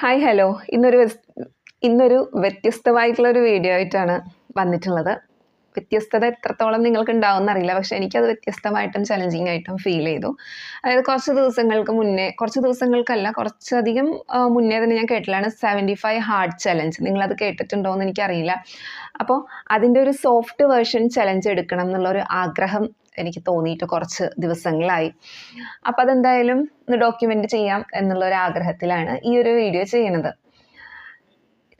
Hi hello ഇന്നൊരു ഇന്നൊരു വ്യത്യസ്തമായിട്ടുള്ള ഒരു വീഡിയോ ആയിട്ടാണ് വന്നിട്ടുള്ളത്. വ്യത്യസ്തത എത്രത്തോളം നിങ്ങൾക്ക് ഉണ്ടാവും എന്നറിയില്ല പക്ഷെ എനിക്കത് വ്യത്യസ്തമായിട്ടും ചലഞ്ചിങ് ആയിട്ടും ഫീൽ ചെയ്തു. അതായത് കുറച്ച് ദിവസങ്ങൾക്ക് മുന്നേ കുറച്ച് ദിവസങ്ങൾക്കല്ല കുറച്ചധികം മുന്നേ തന്നെ ഞാൻ കേട്ടില്ലാണ് സെവന്റി ഫൈവ് ഹാർഡ് ചലഞ്ച് നിങ്ങളത് കേട്ടിട്ടുണ്ടോ എന്ന് എനിക്കറിയില്ല. അപ്പോൾ അതിന്റെ ഒരു സോഫ്റ്റ് വേർഷൻ ചലഞ്ച് എടുക്കണം എന്നുള്ളൊരു ആഗ്രഹം എനിക്ക് തോന്നിയിട്ട് കുറച്ച് ദിവസങ്ങളായി. അപ്പോൾ അതെന്തായാലും ഒന്ന് ഡോക്യുമെന്റ് ചെയ്യാം എന്നുള്ള ഒരു ആഗ്രഹത്തിലാണ് ഈ ഒരു വീഡിയോ ചെയ്യുന്നത്.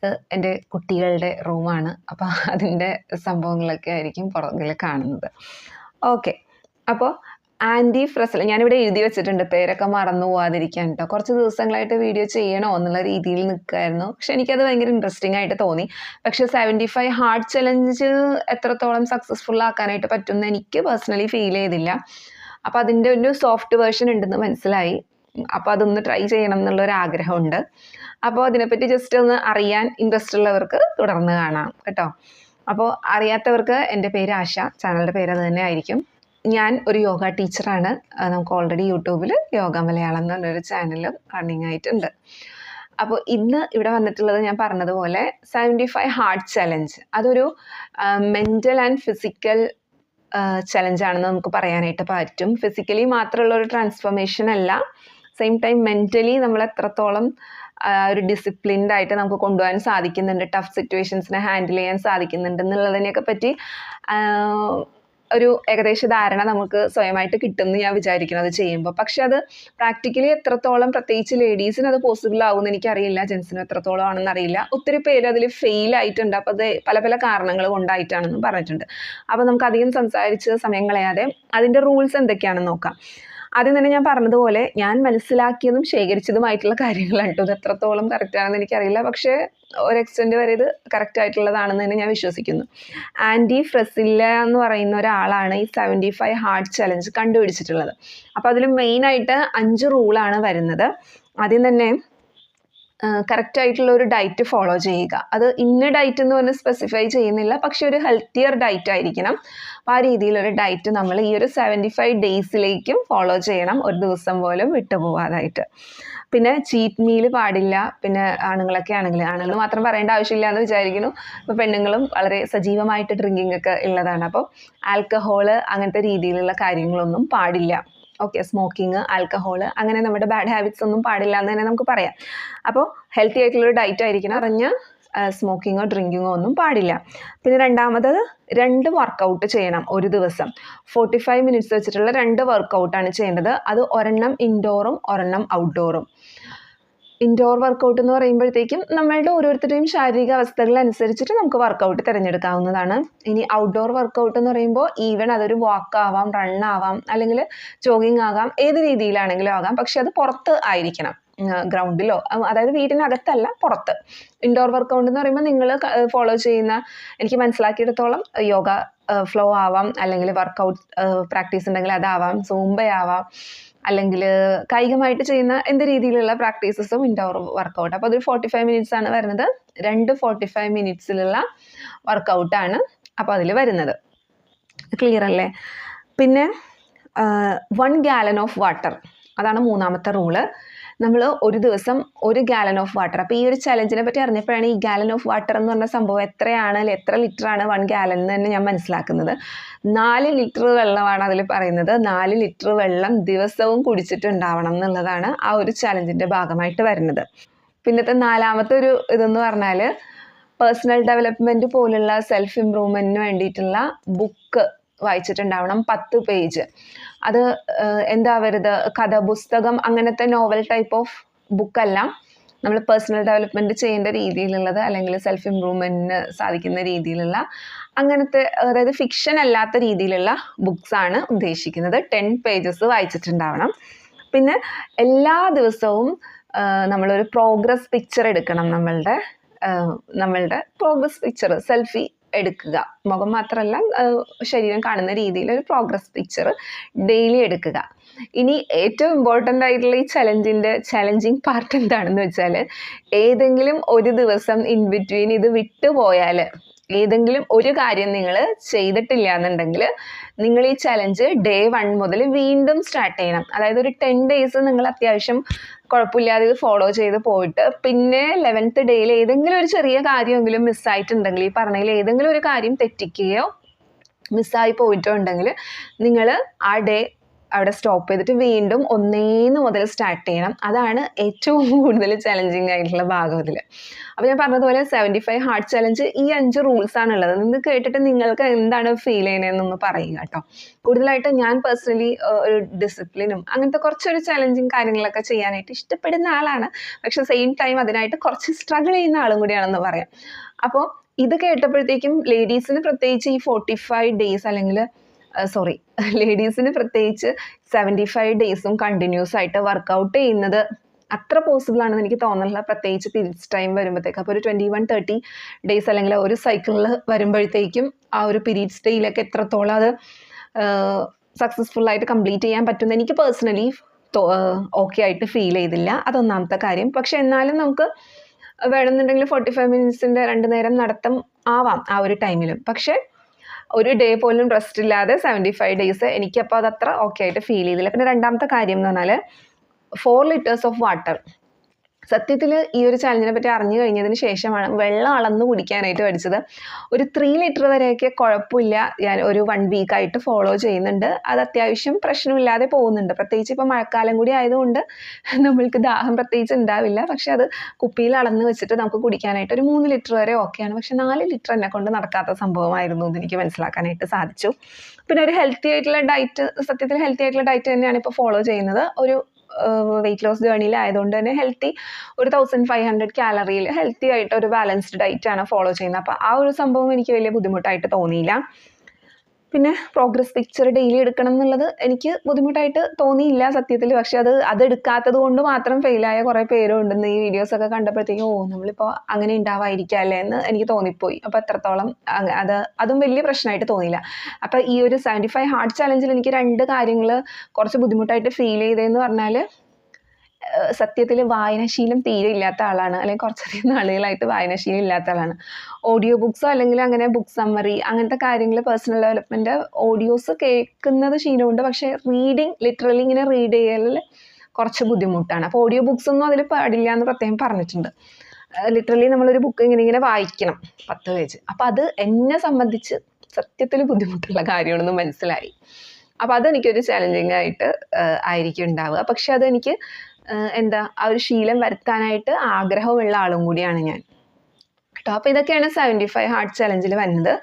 ഇത് എന്റെ കുട്ടികളുടെ റൂമാണ് അപ്പോൾ അതിന്റെ സംഭവങ്ങളൊക്കെ ആയിരിക്കും പുറകിൽ കാണുന്നത്. ഓക്കെ അപ്പോൾ ആന്റി ഫ്രസൽ ഞാനിവിടെ എഴുതി വെച്ചിട്ടുണ്ട് പേരൊക്കെ മറന്നു പോവാതിരിക്കാൻ കേട്ടോ കുറച്ച് ദിവസങ്ങളായിട്ട് വീഡിയോ ചെയ്യണോ എന്നുള്ള രീതിയിൽ നിൽക്കുമായിരുന്നു പക്ഷെ എനിക്കത് ഭയങ്കര ഇൻട്രസ്റ്റിംഗ് ആയിട്ട് തോന്നി. പക്ഷെ സെവന്റി ഫൈവ് ഹാർഡ് ചലഞ്ച് എത്രത്തോളം സക്സസ്ഫുൾ ആക്കാനായിട്ട് പറ്റുമെന്ന് എനിക്ക് പേഴ്സണലി ഫീൽ ചെയ്തില്ല. അപ്പോൾ അതിന്റെ ഒരു സോഫ്റ്റ് വേർഷൻ ഉണ്ടെന്ന് മനസ്സിലായി. അപ്പോൾ അതൊന്ന് ട്രൈ ചെയ്യണം എന്നുള്ളൊരു ആഗ്രഹമുണ്ട്. അപ്പോൾ അതിനെപ്പറ്റി ജസ്റ്റ് ഒന്ന് അറിയാൻ ഇൻട്രസ്റ്റ് ഉള്ളവർക്ക് തുടർന്ന് കാണാം കേട്ടോ. അപ്പോൾ അറിയാത്തവർക്ക് എന്റെ പേര് ആശ. ചാനലിന്റെ പേര് അത് തന്നെ ആയിരിക്കും. ഞാൻ ഒരു യോഗ ടീച്ചറാണ്. നമുക്ക് ഓൾറെഡി യൂട്യൂബിൽ യോഗ മലയാളം എന്ന് പറഞ്ഞൊരു ചാനലും റണ്ണിങ് ആയിട്ടുണ്ട്. അപ്പോൾ ഇന്ന് ഇവിടെ വന്നിട്ടുള്ളത് ഞാൻ പറഞ്ഞതുപോലെ സെവന്റി ഫൈവ് ഹാർഡ് ചലഞ്ച് അതൊരു മെന്റൽ ആൻഡ് ഫിസിക്കൽ ചലഞ്ചാണെന്ന് നമുക്ക് പറയാനായിട്ട് പറ്റും. ഫിസിക്കലി മാത്രമുള്ള ഒരു ട്രാൻസ്ഫോർമേഷൻ അല്ല. സെയിം ടൈം മെന്റലി നമ്മൾ എത്രത്തോളം ഒരു ഡിസിപ്ലിൻഡ് ആയിട്ട് നമുക്ക് കൊണ്ടുപോകാൻ സാധിക്കുന്നുണ്ട് ടഫ് സിറ്റുവേഷൻസിനെ ഹാൻഡിൽ ചെയ്യാൻ സാധിക്കുന്നുണ്ട് എന്നുള്ളതിനെയൊക്കെ പറ്റി ഒരു ഏകദേശ ധാരണ നമുക്ക് സ്വയമായിട്ട് കിട്ടുമെന്ന് ഞാൻ വിചാരിക്കുന്നത് ചെയ്യുമ്പോൾ പക്ഷെ അത് പ്രാക്ടിക്കലി എത്രത്തോളം പ്രത്യേകിച്ച് ലേഡീസിന് അത് പോസിബിൾ ആവുമെന്ന് എനിക്കറിയില്ല. ജെൻസിന് എത്രത്തോളം ആണെന്ന് അറിയില്ല. ഒത്തിരി പേര് അതിൽ ഫെയിൽ ആയിട്ടുണ്ട്. അപ്പോൾ അത് പല പല കാരണങ്ങൾ കൊണ്ടായിട്ടാണെന്നും പറഞ്ഞിട്ടുണ്ട്. അപ്പോൾ നമുക്ക് അധികം സംസാരിച്ച് സമയം കളയാതെ അതിന്റെ റൂൾസ് എന്തൊക്കെയാണെന്ന് നോക്കാം. ആദ്യം തന്നെ ഞാൻ പറഞ്ഞതുപോലെ ഞാൻ മനസ്സിലാക്കിയതും ശേഖരിച്ചതുമായിട്ടുള്ള കാര്യങ്ങളാണ് ഇത് എത്രത്തോളം കറക്റ്റ് ആണെന്ന് എനിക്കറിയില്ല. പക്ഷേ ഒരു എക്സ്റ്റെന്റ് വരെ ഇത് കറക്റ്റ് ആയിട്ടുള്ളതാണെന്ന് തന്നെ ഞാൻ വിശ്വസിക്കുന്നു. ആന്റി ഫ്രസില്ല എന്ന് പറയുന്ന ഒരാളാണ് ഈ സെവന്റി ഫൈവ് ഹാർഡ് ചലഞ്ച് കണ്ടുപിടിച്ചിട്ടുള്ളത് അപ്പോൾ അതിൽ മെയിനായിട്ട് അഞ്ച് റൂളാണ് വരുന്നത്. ആദ്യം തന്നെ കറക്റ്റ് ആയിട്ടുള്ള ഒരു ഡയറ്റ് ഫോളോ ചെയ്യുക. അത് ഇന്ന ഡയറ്റ് എന്ന് പറഞ്ഞ് സ്പെസിഫൈ ചെയ്യുന്നില്ല പക്ഷെ ഒരു ഹെൽത്തിയർ ഡയറ്റ് ആയിരിക്കണം. ആ രീതിയിലൊരു ഡയറ്റ് നമ്മൾ ഈ ഒരു സെവന്റി ഫൈവ് ഡേയ്സിലേക്കും ഫോളോ ചെയ്യണം ഒരു ദിവസം പോലും വിട്ടുപോകാതായിട്ട് പിന്നെ ചീറ്റ് മീൽ പാടില്ല പിന്നെ ആണുങ്ങളൊക്കെ ആണെങ്കിൽ ആണുങ്ങൾ മാത്രം പറയേണ്ട ആവശ്യമില്ല എന്ന് വിചാരിക്കുന്നു. ഇപ്പോൾ പെണ്ണുങ്ങളും വളരെ സജീവമായിട്ട് ഡ്രിങ്കിങ് ഒക്കെ ഉള്ളതാണ്. അപ്പോൾ ആൽക്കഹോൾ അങ്ങനത്തെ രീതിയിലുള്ള കാര്യങ്ങളൊന്നും പാടില്ല. ഓക്കെ സ്മോക്കിംഗ് ആൽക്കഹോൾ അങ്ങനെ നമ്മുടെ ബാഡ് ഹാബിറ്റ്സ് ഒന്നും പാടില്ല എന്ന് തന്നെ നമുക്ക് പറയാം. അപ്പോൾ ഹെൽത്തി ആയിട്ടുള്ളൊരു ഡയറ്റ് ആയിരിക്കണം. അറിഞ്ഞ സ്മോക്കിങ്ങോ ഡ്രിങ്കിങ്ങോ ഒന്നും പാടില്ല. പിന്നെ രണ്ടാമത് രണ്ട് വർക്കൗട്ട് ചെയ്യണം ഒരു ദിവസം. ഫോർട്ടി ഫൈവ് മിനിറ്റ്സ് വെച്ചിട്ടുള്ള രണ്ട് വർക്കൗട്ടാണ് ചെയ്യേണ്ടത്. അത് ഒരെണ്ണം ഇൻഡോറും ഒരെണ്ണം ഔട്ട്ഡോറും ഇൻഡോർ വർക്കൗട്ട് എന്ന് പറയുമ്പോഴത്തേക്കും നമ്മളുടെ ഓരോരുത്തരുടെയും ശാരീരിക അവസ്ഥകൾ അനുസരിച്ചിട്ട് നമുക്ക് വർക്കൗട്ട് തിരഞ്ഞെടുക്കാവുന്നതാണ്. ഇനി ഔട്ട്ഡോർ വർക്കൗട്ട് എന്ന് പറയുമ്പോൾ ഈവൻ അതൊരു വാക്ക് ആവാം റൺ ആവാം അല്ലെങ്കിൽ ജോഗിങ് ആകാം ഏത് രീതിയിലാണെങ്കിലും ആകാം. പക്ഷെ അത് പുറത്ത് ആയിരിക്കണം. ഗ്രൗണ്ടിലോ അതായത് വീടിനകത്തല്ല പുറത്ത്. ഇൻഡോർ വർക്കൗട്ട് എന്ന് പറയുമ്പോൾ നിങ്ങൾ ഫോളോ ചെയ്യുന്ന എനിക്ക് മനസ്സിലാക്കിയിടത്തോളം യോഗ ഫ്ലോ ആവാം. അല്ലെങ്കിൽ വർക്കൗട്ട് പ്രാക്ടീസ് ഉണ്ടെങ്കിൽ അതാവാം. സൂമ്പയാവാം അല്ലെങ്കിൽ കായികമായിട്ട് ചെയ്യുന്ന എന്ത് രീതിയിലുള്ള പ്രാക്ടീസസും ഇൻഡോർ വർക്കൗട്ട് അപ്പോൾ അതൊരു ഫോർട്ടി ഫൈവ് മിനിറ്റ്സ് ആണ് വരുന്നത്. രണ്ട് ഫോർട്ടി ഫൈവ് മിനിറ്റ്സിലുള്ള വർക്കൗട്ടാണ് അപ്പോൾ അതിൽ വരുന്നത്. ക്ലിയർ അല്ലേ? പിന്നെ വൺ ഗാലൻ ഓഫ് വാട്ടർ അതാണ് മൂന്നാമത്തെ റൂൾ നമ്മൾ ഒരു ദിവസം ഒരു ഗാലൻ ഓഫ് വാട്ടർ അപ്പോൾ ഈ ഒരു ചലഞ്ചിനെ പറ്റി അറിഞ്ഞപ്പോഴാണ് ഈ ഗാലൻ ഓഫ് വാട്ടർ എന്ന് പറഞ്ഞ സംഭവം എത്രയാണ് അല്ലെ എത്ര ലിറ്റർ ആണ് വൺ ഗാലൻ എന്ന് തന്നെ ഞാൻ മനസ്സിലാക്കുന്നത്. നാല് ലിറ്റർ വെള്ളമാണ് അതിൽ പറയുന്നത്. നാല് ലിറ്റർ വെള്ളം ദിവസവും കുടിച്ചിട്ടുണ്ടാവണം എന്നുള്ളതാണ് ആ ഒരു ചലഞ്ചിന്റെ ഭാഗമായിട്ട് വരുന്നത്. പിന്നത്തെ നാലാമത്തെ ഒരു ഇതെന്ന് പറഞ്ഞാൽ പേഴ്സണൽ ഡെവലപ്മെന്റ് പോലുള്ള സെൽഫ് ഇമ്പ്രൂവ്മെന്റിന് വേണ്ടിയിട്ടുള്ള ബുക്ക് വായിച്ചിട്ടുണ്ടാവണം. പത്ത് പേജ് അത് എന്താ എന്താവരുത് കഥ പുസ്തകം അങ്ങനത്തെ നോവൽ ടൈപ്പ് ഓഫ് ബുക്കല്ല നമ്മൾ പേഴ്സണൽ ഡെവലപ്മെന്റ് ചെയ്യേണ്ട രീതിയിലുള്ളത് അല്ലെങ്കിൽ സെൽഫ് ഇമ്പ്രൂവ്മെന്റിന് സാധിക്കുന്ന രീതിയിലുള്ള അങ്ങനത്തെ അതായത് ഫിക്ഷൻ അല്ലാത്ത രീതിയിലുള്ള ബുക്സ് ആണ് ഉദ്ദേശിക്കുന്നത്. ടെൻ പേജസ് വായിച്ചിട്ടുണ്ടാവണം. പിന്നെ എല്ലാ ദിവസവും നമ്മളൊരു പ്രോഗ്രസ് പിക്ചർ എടുക്കണം നമ്മളുടെ നമ്മളുടെ പ്രോഗ്രസ് പിക്ചർ സെൽഫി എടുക്കുക. മുഖം മാത്രമല്ല ശരീരം കാണുന്ന രീതിയിൽ ഒരു പ്രോഗ്രസ് പിക്ചർ ഡെയിലി എടുക്കുക. ഇനി ഏറ്റവും ഇമ്പോർട്ടന്റ് ആയിട്ടുള്ള ഈ ചലഞ്ചിന്റെ ചലഞ്ചിങ് പാർട്ട് എന്താണെന്ന് വെച്ചാൽ ഏതെങ്കിലും ഒരു ദിവസം ഇൻ ബിറ്റ്വീൻ ഇത് വിട്ടുപോയാൽ ഏതെങ്കിലും ഒരു കാര്യം നിങ്ങൾ ചെയ്തിട്ടില്ല എന്നുണ്ടെങ്കിൽ നിങ്ങൾ ഈ ചലഞ്ച് ഡേ വൺ മുതൽ വീണ്ടും സ്റ്റാർട്ട് ചെയ്യണം. അതായത് ഒരു ടെൻ ഡേയ്സ് നിങ്ങൾ അത്യാവശ്യം കുഴപ്പമില്ലാതെ ഇത് ഫോളോ ചെയ്ത് പോയിട്ട് പിന്നെ ലെവൻത്ത് ഡേയിൽ ഏതെങ്കിലും ഒരു ചെറിയ കാര്യമെങ്കിലും മിസ്സായിട്ടുണ്ടെങ്കിൽ ഈ പറഞ്ഞതിൽ ഏതെങ്കിലും ഒരു കാര്യം തെറ്റിക്കുകയോ മിസ്സായി പോയിട്ടോ ഉണ്ടെങ്കിൽ നിങ്ങൾ ആ ഡേ അവിടെ സ്റ്റോപ്പ് ചെയ്തിട്ട് വീണ്ടും ഒന്നേന്ന് മുതൽ സ്റ്റാർട്ട് ചെയ്യണം. അതാണ് ഏറ്റവും കൂടുതൽ ചലഞ്ചിങ് ആയിട്ടുള്ള ഭാഗം ഇതിൽ അപ്പോൾ ഞാൻ പറഞ്ഞതുപോലെ സെവന്റി ഫൈവ് ഹാർട്ട് ചലഞ്ച് ഈ അഞ്ച് റൂൾസ് ആണ് ഉള്ളത് നിന്ന് കേട്ടിട്ട് നിങ്ങൾക്ക് എന്താണ് ഫീൽ ചെയ്യണതെന്നൊന്ന് പറയുക കേട്ടോ. കൂടുതലായിട്ട് ഞാൻ പേഴ്സണലി ഒരു ഡിസിപ്ലിനും അങ്ങനത്തെ കുറച്ചൊരു ചലഞ്ചിങ് കാര്യങ്ങളൊക്കെ ചെയ്യാനായിട്ട് ഇഷ്ടപ്പെടുന്ന ആളാണ്. പക്ഷെ സെയിം ടൈം അതിനായിട്ട് കുറച്ച് സ്ട്രഗിൾ ചെയ്യുന്ന ആളും കൂടിയാണെന്ന് പറയാം. അപ്പോൾ ഇത് കേട്ടപ്പോഴത്തേക്കും ലേഡീസിന് പ്രത്യേകിച്ച് ഈ ഫോർട്ടി ഫൈവ് ഡേയ്സ് അല്ലെങ്കിൽ സോറി ലേഡീസിന് പ്രത്യേകിച്ച് സെവന്റി ഫൈവ് ഡേയ്സും കണ്ടിന്യൂസ് ആയിട്ട് വർക്കൗട്ട് ചെയ്യുന്നത് അത്ര പോസിബിൾ ആണെന്ന് എനിക്ക് തോന്നുന്നില്ല പ്രത്യേകിച്ച് പീരീഡ്സ് ടൈം വരുമ്പോഴത്തേക്ക് അപ്പോൾ ഒരു ട്വന്റി വൺ തേർട്ടി ഡേയ്സ് അല്ലെങ്കിൽ ഒരു സൈക്കിളിൽ വരുമ്പോഴത്തേക്കും ആ ഒരു പീരീഡ്സ് ഡേയിലൊക്കെ എത്രത്തോളം അത് സക്സസ്ഫുൾ ആയിട്ട് കംപ്ലീറ്റ് ചെയ്യാൻ പറ്റുമെന്ന് എനിക്ക് പേഴ്സണലി ഓക്കെ ആയിട്ട് ഫീൽ ചെയ്തില്ല. അതൊന്നാമത്തെ കാര്യം. പക്ഷെ എന്നാലും നമുക്ക് വേണമെന്നുണ്ടെങ്കിൽ ഫോർട്ടി ഫൈവ് മിനിറ്റ്സിന്റെ രണ്ട് നേരം നടത്തം ആവാം ആ ഒരു ടൈമിലും പക്ഷേ ഒരു ഡേ പോലും റെസ്റ്റ് ഇല്ലാതെ സെവന്റി ഫൈവ് ഡേയ്സ് എനിക്കപ്പോൾ അതത്ര ഓക്കെ ആയിട്ട് ഫീൽ ചെയ്തില്ല. പിന്നെ രണ്ടാമത്തെ കാര്യം എന്ന് പറഞ്ഞാൽ ഫോർ ലിറ്റേഴ്സ് ഓഫ് വാട്ടർ സത്യത്തിൽ ഈ ഒരു ചലഞ്ചിനെ പറ്റി അറിഞ്ഞു കഴിഞ്ഞതിന് ശേഷമാണ് വെള്ളം അളന്ന് കുടിക്കാനായിട്ട് പഠിച്ചത്. ഒരു ത്രീ ലിറ്റർ വരെയൊക്കെ കുഴപ്പമില്ല. ഞാൻ ഒരു വൺ വീക്കായിട്ട് ഫോളോ ചെയ്യുന്നുണ്ട്. അത് അത്യാവശ്യം പ്രശ്നമില്ലാതെ പോകുന്നുണ്ട്. പ്രത്യേകിച്ച് ഇപ്പോൾ മഴക്കാലം കൂടി ആയതുകൊണ്ട് നമ്മൾക്ക് ദാഹം പ്രത്യേകിച്ച് ഉണ്ടാവില്ല. പക്ഷെ അത് കുപ്പിയിൽ അളന്ന് വെച്ചിട്ട് നമുക്ക് കുടിക്കാനായിട്ട് ഒരു മൂന്ന് ലിറ്റർ വരെ ഓക്കെയാണ് പക്ഷെ നാല് ലിറ്റർ എന്നെ കൊണ്ട് നടക്കാത്ത സംഭവമായിരുന്നു എന്ന് എനിക്ക് മനസ്സിലാക്കാനായിട്ട് സാധിച്ചു. പിന്നെ ഒരു ഹെൽത്തി ആയിട്ടുള്ള ഡയറ്റ് സത്യത്തിൽ ഹെൽത്തി ആയിട്ടുള്ള ഡയറ്റ് തന്നെയാണ് ഇപ്പോൾ ഫോളോ ചെയ്യുന്നത്. ഒരു വെയിറ്റ് ലോസ് ജേണിയിൽ ആയതുകൊണ്ട് തന്നെ ഹെൽത്തി ഒരു തൗസൻഡ് ഫൈവ് ഹൺഡ്രഡ് കാലറിയിൽ ഹെൽത്തി ആയിട്ട് ഒരു ബാലൻസ്ഡ് ഡയറ്റാണ് ഫോളോ ചെയ്യുന്നത്. അപ്പോൾ ആ ഒരു സംഭവം എനിക്ക് വലിയ ബുദ്ധിമുട്ടായിട്ട് തോന്നിയില്ല. പിന്നെ പ്രോഗ്രസ് പിക്ചർ ഡെയിലി എടുക്കണം എന്നുള്ളത് എനിക്ക് ബുദ്ധിമുട്ടായിട്ട് തോന്നിയില്ല സത്യത്തിൽ. പക്ഷെ അത് അതെടുക്കാത്തത് കൊണ്ട് മാത്രം ഫെയിലായ കുറേ പേരും ഉണ്ടെന്ന് ഈ വീഡിയോസൊക്കെ കണ്ടപ്പോഴത്തേക്കും ഓ നമ്മളിപ്പോൾ അങ്ങനെ ഉണ്ടാവാതിരിക്കാം അല്ലേ എന്ന് എനിക്ക് തോന്നിപ്പോയി. അപ്പോൾ എത്രത്തോളം അത് അതും വലിയ പ്രശ്നമായിട്ട് തോന്നിയില്ല. അപ്പോൾ ഈ ഒരു സെവന്റി ഫൈവ് ഹാർട്ട് ചാലഞ്ചിൽ എനിക്ക് രണ്ട് കാര്യങ്ങൾ കുറച്ച് ബുദ്ധിമുട്ടായിട്ട് ഫീൽ ചെയ്തതെന്ന് പറഞ്ഞാൽ സത്യത്തിൽ വായനാശീലം തീരെ ഇല്ലാത്ത ആളാണ്. അല്ലെങ്കിൽ കുറച്ചധികം നാളുകളായിട്ട് വായനാശീലം ഇല്ലാത്ത ആളാണ്. ഓഡിയോ ബുക്സോ അല്ലെങ്കിൽ അങ്ങനെ ബുക്ക് സമ്മറി അങ്ങനത്തെ കാര്യങ്ങൾ പേഴ്സണൽ ഡെവലപ്മെന്റ് ഓഡിയോസ് കേൾക്കുന്നത് ശീലമുണ്ട്. പക്ഷേ റീഡിങ് ലിറ്ററലി ഇങ്ങനെ റീഡ് ചെയ്യലിൽ കുറച്ച് ബുദ്ധിമുട്ടാണ്. അപ്പോൾ ഓഡിയോ ബുക്സ് ഒന്നും അതിൽ പാടില്ല എന്ന് പ്രത്യേകം പറഞ്ഞിട്ടുണ്ട്. ലിറ്ററലി നമ്മളൊരു ബുക്ക് ഇങ്ങനെ ഇങ്ങനെ വായിക്കണം പത്ത് പേജ് അപ്പോൾ അത് എന്നെ സംബന്ധിച്ച് സത്യത്തിൽ ബുദ്ധിമുട്ടുള്ള കാര്യമാണെന്ന് മനസ്സിലായി. അപ്പോൾ അതെനിക്കൊരു ചലഞ്ചിങ് ആയിട്ട് ആയിരിക്കും ഉണ്ടാവുക. പക്ഷെ അതെനിക്ക് എന്താ ആ ഒരു ശീലം വരുത്താനായിട്ട് ആഗ്രഹമുള്ള ആളും കൂടിയാണ് ഞാൻ. കേട്ടോ അപ്പോൾ ഇതൊക്കെയാണ് സെവന്റി ഫൈവ് ഹാർട്ട് ചലഞ്ചിൽ വരുന്നത്.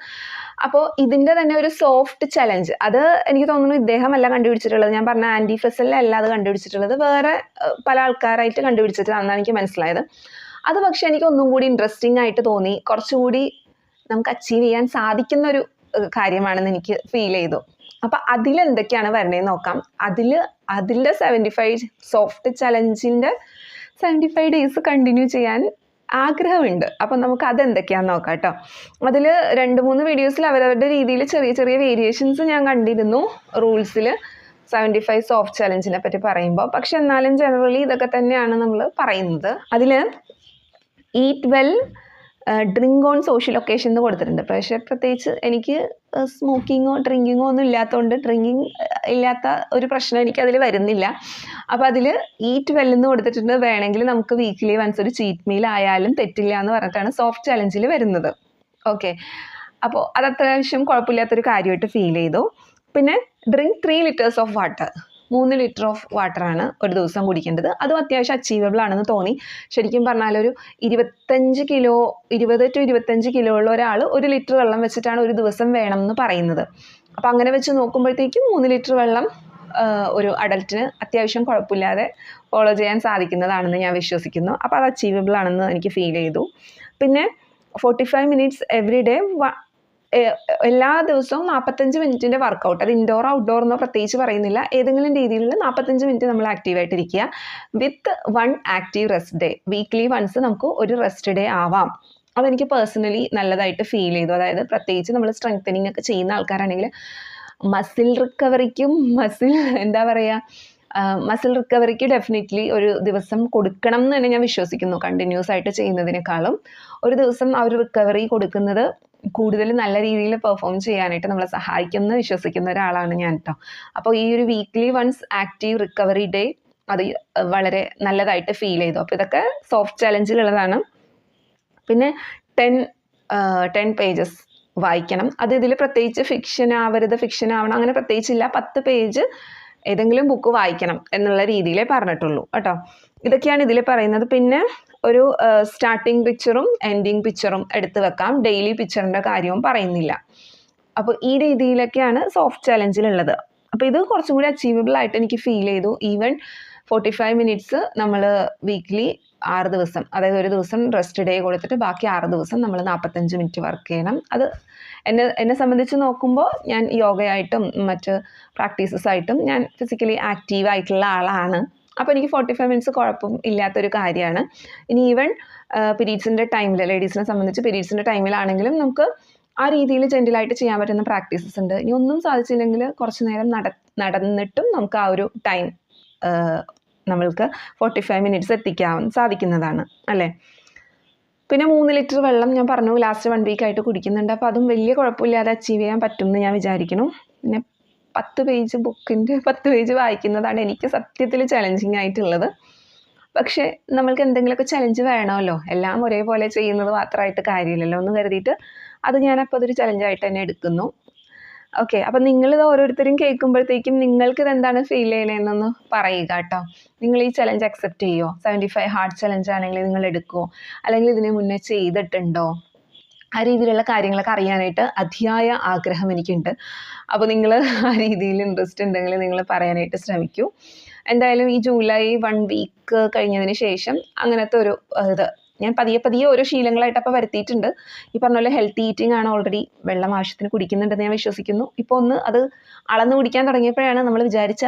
അപ്പോൾ ഇതിന്റെ തന്നെ ഒരു സോഫ്റ്റ് ചലഞ്ച് അത് എനിക്ക് തോന്നുന്നു ഇദ്ദേഹമല്ല കണ്ടുപിടിച്ചിട്ടുള്ളത്. ഞാൻ പറഞ്ഞ ആന്റി ഫ്രസലല്ല അത് കണ്ടുപിടിച്ചിട്ടുള്ളത്. വേറെ പല ആൾക്കാരായിട്ട് കണ്ടുപിടിച്ചിട്ടാണെന്നാണ് എനിക്ക് മനസ്സിലായത്. അത് പക്ഷേ എനിക്ക് ഒന്നും കൂടി ഇൻട്രസ്റ്റിംഗ് ആയിട്ട് തോന്നി. കുറച്ചുകൂടി നമുക്ക് അച്ചീവ് ചെയ്യാൻ സാധിക്കുന്ന ഒരു കാര്യമാണെന്ന് എനിക്ക് ഫീൽ ചെയ്തു. അപ്പം അതിലെന്തൊക്കെയാണ് വരണേന്ന് നോക്കാം. അതിൽ അതിന്റെ സെവന്റി ഫൈവ് സോഫ്റ്റ് ചലഞ്ചിന്റെ സെവന്റി ഫൈവ് ഡേയ്സ് കണ്ടിന്യൂ ചെയ്യാൻ ആഗ്രഹമുണ്ട്. അപ്പം നമുക്ക് അതെന്തൊക്കെയാണെന്ന് നോക്കാം കേട്ടോ അതിൽ രണ്ട് മൂന്ന് വീഡിയോസിൽ അവരവരുടെ രീതിയിൽ ചെറിയ ചെറിയ വേരിയേഷൻസ് ഞാൻ കണ്ടിരുന്നു. റൂൾസിൽ സെവന്റി ഫൈവ് സോഫ്റ്റ് ചലഞ്ചിനെ പറ്റി പറയുമ്പോൾ പക്ഷെ എന്നാലും ജനറലി ഇതൊക്കെ തന്നെയാണ് നമ്മൾ പറയുന്നത്. അതിൽ eat well drink on social occasion എന്ന് കൊടുത്തിട്ടുണ്ട്. പക്ഷേ പ്രത്യേകിച്ച് എനിക്ക് സ്മോക്കിങ്ങോ ഡ്രിങ്കിങ്ങോ ഒന്നും ഇല്ലാത്തതുകൊണ്ട് ഡ്രിങ്കിങ് ഇല്ലാത്ത ഒരു പ്രശ്നം എനിക്ക് അതിൽ വരുന്നില്ല. അപ്പോൾ അതിൽ ഈറ്റ് വെൽ എന്ന് കൊടുത്തിട്ടുണ്ട്. വേണമെങ്കിൽ നമുക്ക് വീക്കിലി വൺസ് ഒരു ചീറ്റ് മീൽ ആയാലും തെറ്റില്ല എന്ന് പറഞ്ഞിട്ടാണ് സോഫ്റ്റ് ചലഞ്ചിൽ വരുന്നത്. ഓക്കെ അപ്പോൾ അത് അത്യാവശ്യം കുഴപ്പമില്ലാത്തൊരു കാര്യമായിട്ട് ഫീൽ ചെയ്തു. പിന്നെ drink three litres of water മൂന്ന് ലിറ്റർ ഓഫ് വാട്ടറാണ് ഒരു ദിവസം കുടിക്കേണ്ടത്. അതും അത്യാവശ്യം അച്ചീവബിൾ ആണെന്ന് തോന്നി. ശരിക്കും പറഞ്ഞാൽ ഒരു ഇരുപത്തഞ്ച് കിലോ ഇരുപത് ടു ഇരുപത്തഞ്ച് കിലോ ഉള്ള ഒരാൾ ഒരു ലിറ്റർ വെള്ളം വെച്ചിട്ടാണ് ഒരു ദിവസം വേണം എന്ന് പറയുന്നത്. അപ്പോൾ അങ്ങനെ വെച്ച് നോക്കുമ്പോഴത്തേക്കും മൂന്ന് ലിറ്റർ വെള്ളം ഒരു അഡൽറ്റിന് അത്യാവശ്യം കുഴപ്പമില്ലാതെ ഫോളോ ചെയ്യാൻ സാധിക്കുന്നതാണെന്ന് ഞാൻ വിശ്വസിക്കുന്നു. അപ്പോൾ അത് അച്ചീവബിൾ ആണെന്ന് എനിക്ക് ഫീൽ ചെയ്തു. പിന്നെ forty five minutes every day എല്ലാ ദിവസവും നാൽപ്പത്തഞ്ച് മിനിറ്റിന്റെ വർക്കൗട്ട് അത് ഇൻഡോർ ഔട്ട്ഡോർ എന്നോ പ്രത്യേകിച്ച് പറയുന്നില്ല. ഏതെങ്കിലും രീതിയിലുള്ള നാൽപ്പത്തഞ്ച് മിനിറ്റ് നമ്മൾ ആക്റ്റീവായിട്ടിരിക്കുക with one active rest day weekly once നമുക്ക് ഒരു റെസ്റ്റ് ഡേ ആവാം. അതെനിക്ക് പേഴ്സണലി നല്ലതായിട്ട് ഫീൽ ചെയ്തു. അതായത് പ്രത്യേകിച്ച് നമ്മൾ സ്ട്രെങ്തനിങ് ഒക്കെ ചെയ്യുന്ന ആൾക്കാരാണെങ്കിൽ മസിൽ റിക്കവറിക്കും മസിൽ എന്താ പറയുക മസിൽ റിക്കവറിക്ക് ഡെഫിനറ്റ്ലി ഒരു ദിവസം കൊടുക്കണം എന്ന് തന്നെ ഞാൻ വിശ്വസിക്കുന്നു. കണ്ടിന്യൂസ് ആയിട്ട് ചെയ്യുന്നതിനേക്കാളും. ഒരു ദിവസം ആ ഒരു റിക്കവറി കൊടുക്കുന്നത് കൂടുതൽ നല്ല രീതിയിൽ പെർഫോം ചെയ്യാനായിട്ട് നമ്മളെ സഹായിക്കുമെന്ന് വിശ്വസിക്കുന്ന ഒരാളാണ് ഞാൻ കേട്ടോ അപ്പോൾ ഈ ഒരു weekly once active recovery day അത് വളരെ നല്ലതായിട്ട് ഫീൽ ചെയ്തു. അപ്പോൾ ഇതൊക്കെ സോഫ്റ്റ് ചലഞ്ചിലുള്ളതാണ് പിന്നെ ടെൻ ടെൻ പേജസ് വായിക്കണം. അത് ഇതിൽ പ്രത്യേകിച്ച് ഫിക്ഷൻ ആവരുത് ഫിക്ഷൻ ആവണം അങ്ങനെ പ്രത്യേകിച്ചില്ല. പത്ത് പേജ് ഏതെങ്കിലും ബുക്ക് വായിക്കണം എന്നുള്ള രീതിയിലേ പറഞ്ഞിട്ടുള്ളൂ കേട്ടോ. ഇതൊക്കെയാണ് ഇതിൽ പറയുന്നത്. പിന്നെ ഒരു സ്റ്റാർട്ടിങ് പിക്ചറും എൻഡിങ് പിക്ചറും എടുത്തു വെക്കാം. ഡെയിലി പിക്ചറിന്റെ കാര്യവും പറയുന്നില്ല. അപ്പോൾ ഈ രീതിയിലൊക്കെയാണ് സോഫ്റ്റ് ചലഞ്ചിലുള്ളത് അപ്പോൾ ഇത് കുറച്ചും കൂടി അച്ചീവബിൾ ആയിട്ട് എനിക്ക് ഫീൽ ചെയ്തു. ഈവൻ ഫോർട്ടി ഫൈവ് മിനിറ്റ്സ് നമ്മൾ വീക്ക്ലി ആറ് ദിവസം അതായത് ഒരു ദിവസം റെസ്റ്റ് ഡേ കൊടുത്തിട്ട് ബാക്കി ആറ് ദിവസം നമ്മൾ നാൽപ്പത്തഞ്ച് മിനിറ്റ് വർക്ക് ചെയ്യണം. അത് എന്നെ എന്നെ സംബന്ധിച്ച് നോക്കുമ്പോൾ ഞാൻ യോഗയായിട്ടും മറ്റ് പ്രാക്ടീസസ് ആയിട്ടും ഞാൻ ഫിസിക്കലി ആക്റ്റീവ് ആയിട്ടുള്ള ആളാണ്. അപ്പോൾ എനിക്ക് ഫോർട്ടി ഫൈവ് മിനിറ്റ്സ് കുഴപ്പം ഇല്ലാത്തൊരു കാര്യമാണ്. ഇനി ഈവൻ പീരീഡ്സിന്റെ ടൈമിൽ ലേഡീസിനെ സംബന്ധിച്ച് പീരീഡ്സിന്റെ ടൈമിലാണെങ്കിലും നമുക്ക് ആ രീതിയിൽ ജെന്റിലായിട്ട് ചെയ്യാൻ പറ്റുന്ന പ്രാക്ടീസസ് ഉണ്ട്. ഇനി ഒന്നും സാധിച്ചില്ലെങ്കിൽ കുറച്ച് നേരം നട നടന്നിട്ടും നമുക്ക് ആ ഒരു ടൈം നമ്മൾക്ക് ഫോർട്ടി ഫൈവ് മിനിറ്റ്സ് എത്തിക്കാൻ സാധിക്കുന്നതാണ്. അല്ലേ? പിന്നെ മൂന്ന് ലിറ്റർ വെള്ളം ഞാൻ പറഞ്ഞു ലാസ്റ്റ് വൺ വീക്ക് ആയിട്ട് കുടിക്കുന്നുണ്ട്. അപ്പോൾ അതും വലിയ കുഴപ്പമില്ലാതെ അച്ചീവ് ചെയ്യാൻ പറ്റും എന്ന് ഞാൻ വിചാരിക്കുന്നു. പിന്നെ പത്ത് പേജ് ബുക്കിന്റെ പത്ത് പേജ് വായിക്കുന്നതാണ് എനിക്ക് സത്യത്തിൽ ചലഞ്ചിങ് ആയിട്ടുള്ളത്. പക്ഷേ നമ്മൾക്ക് എന്തെങ്കിലുമൊക്കെ ചലഞ്ച് വേണമല്ലോ. എല്ലാം ഒരേപോലെ ചെയ്യുന്നത് മാത്രമായിട്ട് കാര്യമില്ലല്ലോ എന്ന് കരുതിയിട്ട് അത് ഞാൻ ഞാനപ്പോൾ അതൊരു ചലഞ്ചായിട്ട് തന്നെ എടുക്കുന്നു. ഓക്കെ അപ്പം നിങ്ങളിത് ഓരോരുത്തരും കേൾക്കുമ്പോഴത്തേക്കും നിങ്ങൾക്ക് ഇത് എന്താണ് ഫീൽ ചെയ്യണതെന്നൊന്ന് പറയുക കേട്ടോ. നിങ്ങൾ ഈ ചലഞ്ച് അക്സെപ്റ്റ് ചെയ്യുമോ സെവന്റി ഫൈവ് ഹാർഡ് ചലഞ്ച് ആണെങ്കിൽ നിങ്ങൾ എടുക്കുമോ അല്ലെങ്കിൽ ഇതിന് മുന്നേ ചെയ്തിട്ടുണ്ടോ? ആ രീതിയിലുള്ള കാര്യങ്ങളൊക്കെ അറിയാനായിട്ട് അതിയായ ആഗ്രഹം എനിക്കുണ്ട്. അപ്പോൾ നിങ്ങൾ ആ രീതിയിൽ ഇൻട്രസ്റ്റ് ഉണ്ടെങ്കിൽ നിങ്ങൾ പറയാനായിട്ട് ശ്രമിക്കൂ. എന്തായാലും ഈ ജൂലൈ വൺ വീക്ക് കഴിഞ്ഞതിന് ശേഷം അങ്ങനത്തെ ഒരു ഇത് ഞാൻ പതിയെ പതിയെ ഓരോ ശീലങ്ങളായിട്ട് അപ്പോൾ വരുത്തിയിട്ടുണ്ട്. ഈ പറഞ്ഞ പോലെ ഹെൽത്തി ഈറ്റിംഗ് ആണ് ഓൾറെഡി വെള്ളം ആവശ്യത്തിന് കുടിക്കുന്നുണ്ടെന്ന് ഞാൻ വിശ്വസിക്കുന്നു. ഇപ്പോൾ ഒന്ന് അത് അളന്ന് കുടിക്കാൻ തുടങ്ങിയപ്പോഴാണ് നമ്മൾ വിചാരിച്ച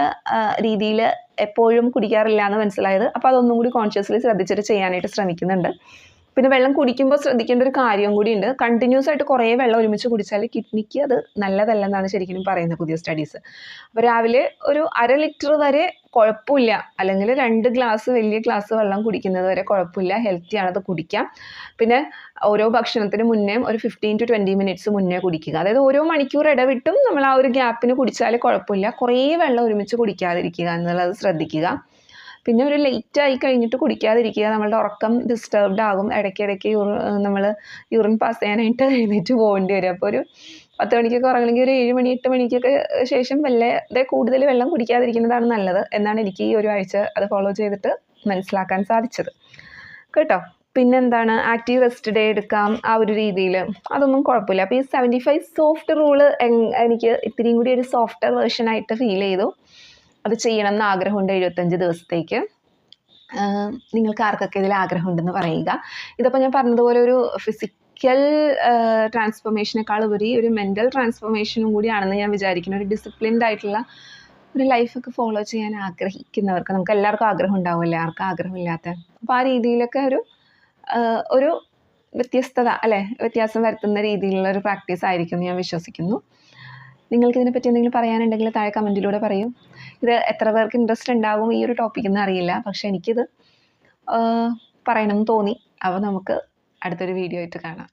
രീതിയിൽ എപ്പോഴും കുടിക്കാറില്ല എന്ന് മനസ്സിലായത്. അപ്പോൾ അതൊന്നും കൂടി കോൺഷ്യസ്ലി ശ്രദ്ധിച്ചിട്ട് ചെയ്യാനായിട്ട് ശ്രമിക്കുന്നുണ്ട്. പിന്നെ വെള്ളം കുടിക്കുമ്പോൾ ശ്രദ്ധിക്കേണ്ട ഒരു കാര്യം കൂടി ഉണ്ട് കണ്ടിന്യൂസ് ആയിട്ട് കുറേ വെള്ളം ഒരുമിച്ച് കുടിച്ചാൽ കിഡ്നിക്ക് അത് നല്ലതല്ലെന്നാണ് ശരിക്കും പറയുന്നത് പുതിയ സ്റ്റഡീസ് അപ്പോൾ രാവിലെ ഒരു അര ലിറ്റർ വരെ കുഴപ്പമില്ല. അല്ലെങ്കിൽ രണ്ട് ഗ്ലാസ് വലിയ ഗ്ലാസ് വെള്ളം കുടിക്കുന്നത് വരെ കുഴപ്പമില്ല. ഹെൽത്തി അത് കുടിക്കാം. പിന്നെ ഓരോ ഭക്ഷണത്തിന് മുന്നേ ഒരു ഫിഫ്റ്റീൻ ടു ട്വന്റി മിനിറ്റ്സ് മുന്നേ കുടിക്കുക. അതായത് ഓരോ മണിക്കൂർ ഇടവിട്ടും നമ്മൾ ആ ഒരു ഗ്യാപ്പിന് കുടിച്ചാൽ കുഴപ്പമില്ല. കുറേ വെള്ളം ഒരുമിച്ച് കുടിക്കാതിരിക്കുക എന്നുള്ളത് ശ്രദ്ധിക്കുക. പിന്നെ ഒരു ലേറ്റ് ആയി കഴിഞ്ഞിട്ട് കുടിക്കാതിരിക്കുക നമ്മളുടെ ഉറക്കം ഡിസ്റ്റർബ്ഡ് ആകും. ഇടയ്ക്കിടയ്ക്ക് യൂറി നമ്മൾ യൂറിൻ പാസ് ചെയ്യാനായിട്ട് എഴുന്നേറ്റ് പോകേണ്ടി വരും. അപ്പോൾ ഒരു പത്ത് മണിക്കൊക്കെ ഉറങ്ങണമെങ്കിൽ ഒരു ഏഴ് മണി എട്ട് മണിക്കൊക്കെ ശേഷം വല്ലതെ കൂടുതൽ വെള്ളം കുടിക്കാതിരിക്കുന്നതാണ് നല്ലത് എന്നാണ് എനിക്ക് ഈ ഒരു ആഴ്ച അത് ഫോളോ ചെയ്തിട്ട് മനസ്സിലാക്കാൻ സാധിച്ചത്. കേട്ടോ? പിന്നെന്താണ്? ആക്റ്റീവ് റെസ്റ്റ് ഡേ എടുക്കാം ആ ഒരു രീതിയിൽ. അതൊന്നും കുഴപ്പമില്ല. അപ്പോൾ ഈ സെവന്റി ഫൈവ് സോഫ്റ്റ് റൂൾ എനിക്ക് ഇത്തിരിയും കൂടി ഒരു സോഫ്റ്റ്വെയർ വേർഷനായിട്ട് ഫീൽ ചെയ്തു. അത് ചെയ്യണം എന്ന് ആഗ്രഹമുണ്ട് എഴുപത്തഞ്ച് ദിവസത്തേക്ക്. നിങ്ങൾക്ക് ആർക്കൊക്കെ ഇതിൽ ആഗ്രഹമുണ്ടെന്ന് പറയുക. ഇതിപ്പോൾ ഞാൻ പറഞ്ഞതുപോലെ ഒരു ഫിസിക്കൽ ട്രാൻസ്ഫോർമേഷനേക്കാൾ ഉപരി ഒരു മെന്റൽ ട്രാൻസ്ഫോർമേഷനും കൂടിയാണെന്ന് ഞാൻ വിചാരിക്കുന്നു. ഒരു ഡിസിപ്ലിൻഡ് ആയിട്ടുള്ള ഒരു ലൈഫൊക്കെ ഫോളോ ചെയ്യാൻ ആഗ്രഹിക്കുന്നവർക്ക് നമുക്ക് എല്ലാവർക്കും ആഗ്രഹം ഉണ്ടാവില്ലേ ആർക്കും ആഗ്രഹമില്ലാത്ത. അപ്പോൾ ആ രീതിയിലൊക്കെ ഒരു ഒരു വ്യത്യസ്തത അല്ലേ? വ്യത്യാസം വരുത്തുന്ന രീതിയിലുള്ള ഒരു പ്രാക്ടീസ് ആയിരിക്കും എന്ന് ഞാൻ വിശ്വസിക്കുന്നു. നിങ്ങൾക്ക് ഇതിനെപ്പറ്റി എന്തെങ്കിലും പറയാനുണ്ടെങ്കിൽ താഴെ കമന്റിലൂടെ പറയൂ. ഇത് എത്ര പേർക്ക് ഇൻട്രസ്റ്റ് ഉണ്ടാകും ഈ ഒരു ടോപ്പിക് എന്ന് അറിയില്ല. പക്ഷെ എനിക്കിത് പറയണമെന്ന് തോന്നി. അപ്പോൾ നമുക്ക് അടുത്തൊരു വീഡിയോ ആയിട്ട് കാണാം.